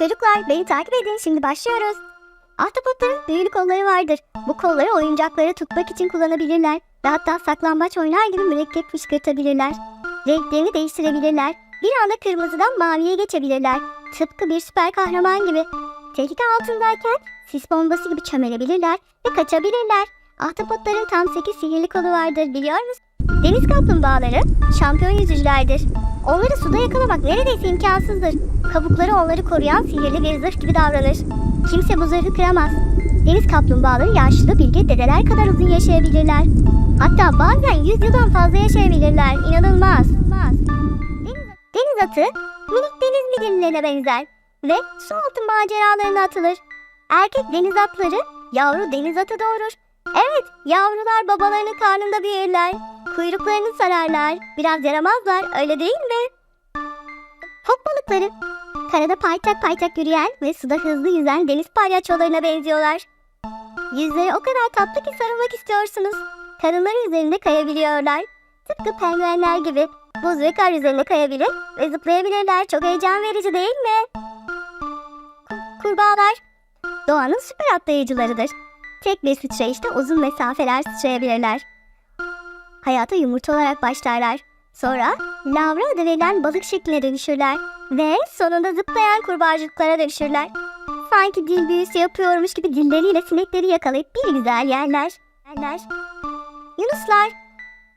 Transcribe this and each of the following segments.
Çocuklar beni takip edin şimdi başlıyoruz. Ahtapotların büyülü kolları vardır. Bu kolları oyuncakları tutmak için kullanabilirler. Ve hatta saklambaç oynar gibi mürekkep fışkırtabilirler. Renklerini değiştirebilirler. Bir anda kırmızıdan maviye geçebilirler. Tıpkı bir süper kahraman gibi. Tehlike altındayken sis bombası gibi çömelebilirler ve kaçabilirler. Ahtapotların tam 8 sihirli kolu vardır biliyor musun? Deniz kaplumbağaları şampiyon yüzücülerdir. Onları suda yakalamak neredeyse imkansızdır. Kabukları onları koruyan sihirli bir zırh gibi davranır. Kimse bu zırhı kıramaz. Deniz kaplumbağaları yaşlı bilge dedeler kadar uzun yaşayabilirler. Hatta bazen 100 yıldan fazla yaşayabilirler. İnanılmaz. Deniz, atı minik deniz midillilerine benzer ve su altı maceralarına atılır. Erkek deniz atları yavru deniz atı doğurur. Evet, yavrular babalarının karnında büyürler. Kuyruklarını sararlar. Biraz yaramazlar, öyle değil mi? Fok balıkları. Karada paytak paytak yürüyen ve suda hızlı yüzen deniz palyaçolarına benziyorlar. Yüzleri o kadar tatlı ki sarılmak istiyorsunuz. Karınları üzerinde kayabiliyorlar. Tıpkı penguenler gibi. Buz ve kar üzerinde kayabilir ve zıplayabilirler. Çok heyecan verici değil mi? Ku- Kurbağalar. Doğanın süper atlayıcılarıdır. Tek bir sıçrayışta uzun mesafeler sıçrayabilirler. Hayata yumurta olarak başlarlar. Sonra lavra adı verilen balık şekline dönüşürler. Ve sonunda zıplayan kurbağacıklara dönüşürler. Sanki dil büyüsü yapıyormuş gibi dilleriyle sinekleri yakalayıp bir güzel yerler. yerler. Yunuslar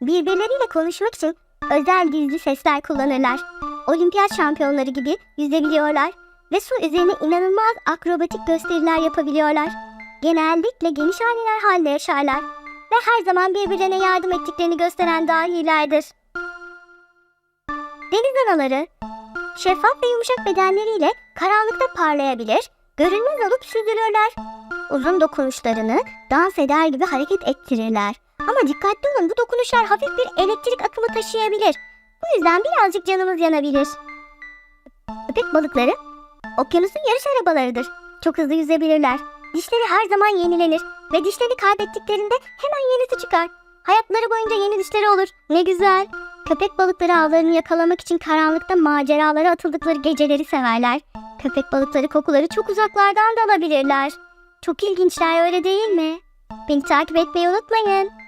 birbirleriyle konuşmak için özel gizli sesler kullanırlar. Olimpiyat şampiyonları gibi yüzebiliyorlar ve su üzerine inanılmaz akrobatik gösteriler yapabiliyorlar. Genellikle geniş aileler halinde yaşarlar ve her zaman birbirlerine yardım ettiklerini gösteren dahilerdir. Deniz anaları şeffaf ve yumuşak bedenleriyle karanlıkta parlayabilir, görünmez olup süzülürler. Uzun dokunuşlarını dans eder gibi hareket ettirirler. Ama dikkatli olun bu dokunuşlar hafif bir elektrik akımı taşıyabilir. Bu yüzden birazcık canımız yanabilir. Köpek balıkları okyanusun yarış arabalarıdır. Çok hızlı yüzebilirler. Dişleri her zaman yenilenir ve dişlerini kaybettiklerinde hemen yenisi çıkar. Hayatları boyunca yeni dişleri olur. Ne güzel. Köpek balıkları avlarını yakalamak için karanlıkta maceralara atıldıkları geceleri severler. Köpek balıkları kokuları çok uzaklardan da alabilirler. Çok ilginçler öyle değil mi? Beni takip etmeyi unutmayın.